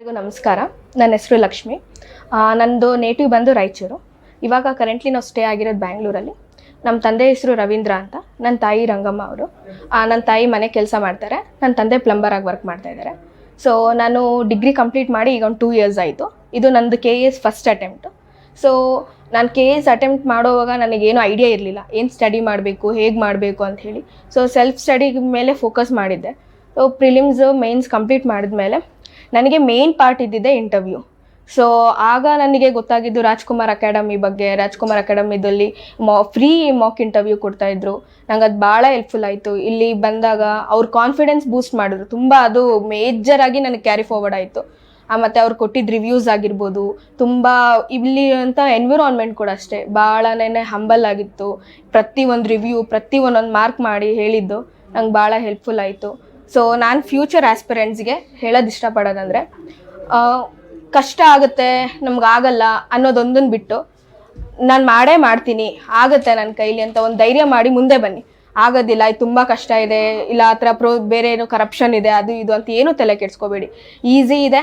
ಎಲ್ರಿಗೂ ನಮಸ್ಕಾರ. ನನ್ನ ಹೆಸರು ಲಕ್ಷ್ಮಿ. ನಂದು ನೇಟಿವ್ ಬಂದು ರಾಯಚೂರು. ಇವಾಗ ಕರೆಂಟ್ಲಿ ನಾವು ಸ್ಟೇ ಆಗಿರೋದು ಬ್ಯಾಂಗ್ಳೂರಲ್ಲಿ. ನಮ್ಮ ತಂದೆ ಹೆಸರು ರವೀಂದ್ರ ಅಂತ. ನನ್ನ ತಾಯಿ ರಂಗಮ್ಮ ಅವರು. ನನ್ನ ತಾಯಿ ಮನೆ ಕೆಲಸ ಮಾಡ್ತಾರೆ. ನನ್ನ ತಂದೆ ಪ್ಲಂಬರ್ ಆಗಿ ವರ್ಕ್ ಮಾಡ್ತಾ ಇದ್ದಾರೆ ಸೊ ನಾನು ಡಿಗ್ರಿ ಕಂಪ್ಲೀಟ್ ಮಾಡಿ ಈಗ ಒಂದು ಟೂ ಇಯರ್ಸ್ ಆಯಿತು. ಇದು ನಂದು K S first attempt so ನಾನು ಕೆ ಎಸ್ ಅಟೆಂಪ್ಟ್ ಮಾಡೋವಾಗ ನನಗೇನು ಐಡಿಯಾ ಇರಲಿಲ್ಲ. ಏನು ಸ್ಟಡಿ ಮಾಡಬೇಕು, ಹೇಗೆ ಮಾಡಬೇಕು ಅಂತ ಹೇಳಿ. ಸೊ ಸೆಲ್ಫ್ ಸ್ಟಡಿ ಮೇಲೆ ಫೋಕಸ್ ಮಾಡಿದ್ದೆ. ಸೊ ಪ್ರಿಲಿಮ್ಸ್ ಮೇನ್ಸ್ ಕಂಪ್ಲೀಟ್ ಮಾಡಿದ್ಮೇಲೆ ನನಗೆ ಮೇನ್ ಪಾರ್ಟ್ ಇದ್ದಿದ್ದೆ ಇಂಟರ್ವ್ಯೂ ಸೊ ಆಗ ನನಗೆ ಗೊತ್ತಾಗಿದ್ದು ರಾಜ್ಕುಮಾರ್ ಅಕಾಡೆಮಿ ಬಗ್ಗೆ, ರಾಜ್ಕುಮಾರ್ ಅಕಾಡೆಮಿದಲ್ಲಿ ಮಾ ಫ್ರೀ ಮಾಕ್ ಇಂಟರ್ವ್ಯೂ ಕೊಡ್ತಾಯಿದ್ರು ನಂಗೆ ಅದು ಭಾಳ ಹೆಲ್ಪ್ಫುಲ್ ಆಯಿತು. ಇಲ್ಲಿ ಬಂದಾಗ ಅವ್ರ ಕಾನ್ಫಿಡೆನ್ಸ್ ಬೂಸ್ಟ್ ಮಾಡಿದ್ರು. ತುಂಬ ಅದು ಮೇಜರಾಗಿ ನನಗೆ ಕ್ಯಾರಿ ಫಾರ್ವರ್ಡ್ ಆಯಿತು. ಮತ್ತು ಅವ್ರು ಕೊಟ್ಟಿದ್ದ ರಿವ್ಯೂಸ್ ಆಗಿರ್ಬೋದು. ತುಂಬ ಇಲ್ಲಿ ಅಂತ ಎನ್ವಿರಾನ್ಮೆಂಟ್ ಕೂಡ ಅಷ್ಟೇ. ಭಾಳನೇ ಹಂಬಲ್ ಆಗಿತ್ತು. ಪ್ರತಿ ಒಂದು ರಿವ್ಯೂ ಪ್ರತಿ ಒಂದೊಂದು ಮಾರ್ಕ್ ಮಾಡಿ ಹೇಳಿದ್ದು ನಂಗೆ ಭಾಳ ಹೆಲ್ಪ್ಫುಲ್ ಆಯಿತು. ಸೊ ನಾನು ಫ್ಯೂಚರ್ ಆಸ್ಪಿರೆಂಟ್ಸ್ಗೆ ಹೇಳೋದು ಇಷ್ಟಪಡೋದಂದರೆ ಕಷ್ಟ ಆಗುತ್ತೆ, ನಮ್ಗೆ ಆಗಲ್ಲ ಅನ್ನೋದೊಂದನ್ನು ಬಿಟ್ಟು, ನಾನು ಮಾಡೇ ಮಾಡ್ತೀನಿ, ಆಗುತ್ತೆ ನನ್ನ ಕೈಲಿ ಅಂತ ಒಂದು ಧೈರ್ಯ ಮಾಡಿ ಮುಂದೆ ಬನ್ನಿ. ಆಗೋದಿಲ್ಲ, ಇದು ತುಂಬ ಕಷ್ಟ ಇದೆ, ಇಲ್ಲ ಆ ಥರ ಪ್ರೋ ಬೇರೆ ಏನು ಕರಪ್ಷನ್ ಇದೆ, ಅದು ಇದು ಅಂತ ಏನೂ ತಲೆ ಕೆಡಿಸ್ಕೋಬೇಡಿ. ಈಸಿ ಇದೆ.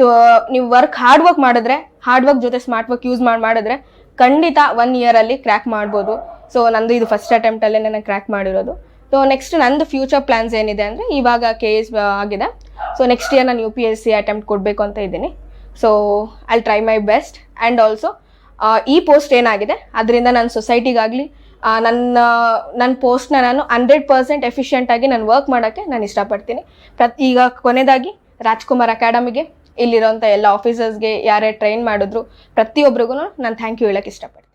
ತೋ, ನೀವು ವರ್ಕ್ ಹಾರ್ಡ್ ವರ್ಕ್ ಮಾಡಿದ್ರೆ ಹಾರ್ಡ್ ವರ್ಕ್ ಜೊತೆ ಸ್ಮಾರ್ಟ್ ವರ್ಕ್ ಯೂಸ್ ಮಾಡಿ, ಮಾಡಿದ್ರೆ ಖಂಡಿತ ಒನ್ ಇಯರಲ್ಲಿ ಕ್ರ್ಯಾಕ್ ಮಾಡ್ಬೋದು. ಸೊ ನಂದು ಇದು ಫಸ್ಟ್ ಅಟೆಂಪ್ಟಲ್ಲೇ ನಾನು ಕ್ರ್ಯಾಕ್ ಮಾಡಿರೋದು. ಸೊ ನೆಕ್ಸ್ಟ್ ನಂದು ಫ್ಯೂಚರ್ ಪ್ಲಾನ್ಸ್ ಏನಿದೆ ಅಂದರೆ ಇವಾಗ ಕೆ ಎಸ್ ಆಗಿದೆ. ಸೊ ನೆಕ್ಸ್ಟ್ ಇಯರ್ ನಾನು U P S C attempt ಕೊಡಬೇಕು ಅಂತ ಇದ್ದೀನಿ. So I try my best and also ಈ ಪೋಸ್ಟ್ ಏನಾಗಿದೆ? ಅದರಿಂದ ನನ್ನ ಸೊಸೈಟಿಗಾಗಲಿ ನನ್ನ ನನ್ನ ಪೋಸ್ಟ್ನ ನಾನು ಹಂಡ್ರೆಡ್ ಪರ್ಸೆಂಟ್ ಎಫಿಷಿಯೆಂಟಾಗಿ ನಾನು ವರ್ಕ್ ಮಾಡೋಕ್ಕೆ ನಾನು ಇಷ್ಟಪಡ್ತೀನಿ. ಪ್ರತಿ, ಈಗ ಕೊನೆಯದಾಗಿ ರಾಜ್ಕುಮಾರ್ ಅಕಾಡೆಮಿಗೆ ಇಲ್ಲಿರೋಂಥ ಎಲ್ಲ ಆಫೀಸರ್ಸ್ಗೆ ಯಾರ್ಯಾರು ಟ್ರೈನ್ ಮಾಡಿದ್ರು ಪ್ರತಿಯೊಬ್ಬರಿಗೂ ನಾನು ಥ್ಯಾಂಕ್ ಯು ಹೇಳೋಕ್ಕೆ ಇಷ್ಟಪಡ್ತೀನಿ.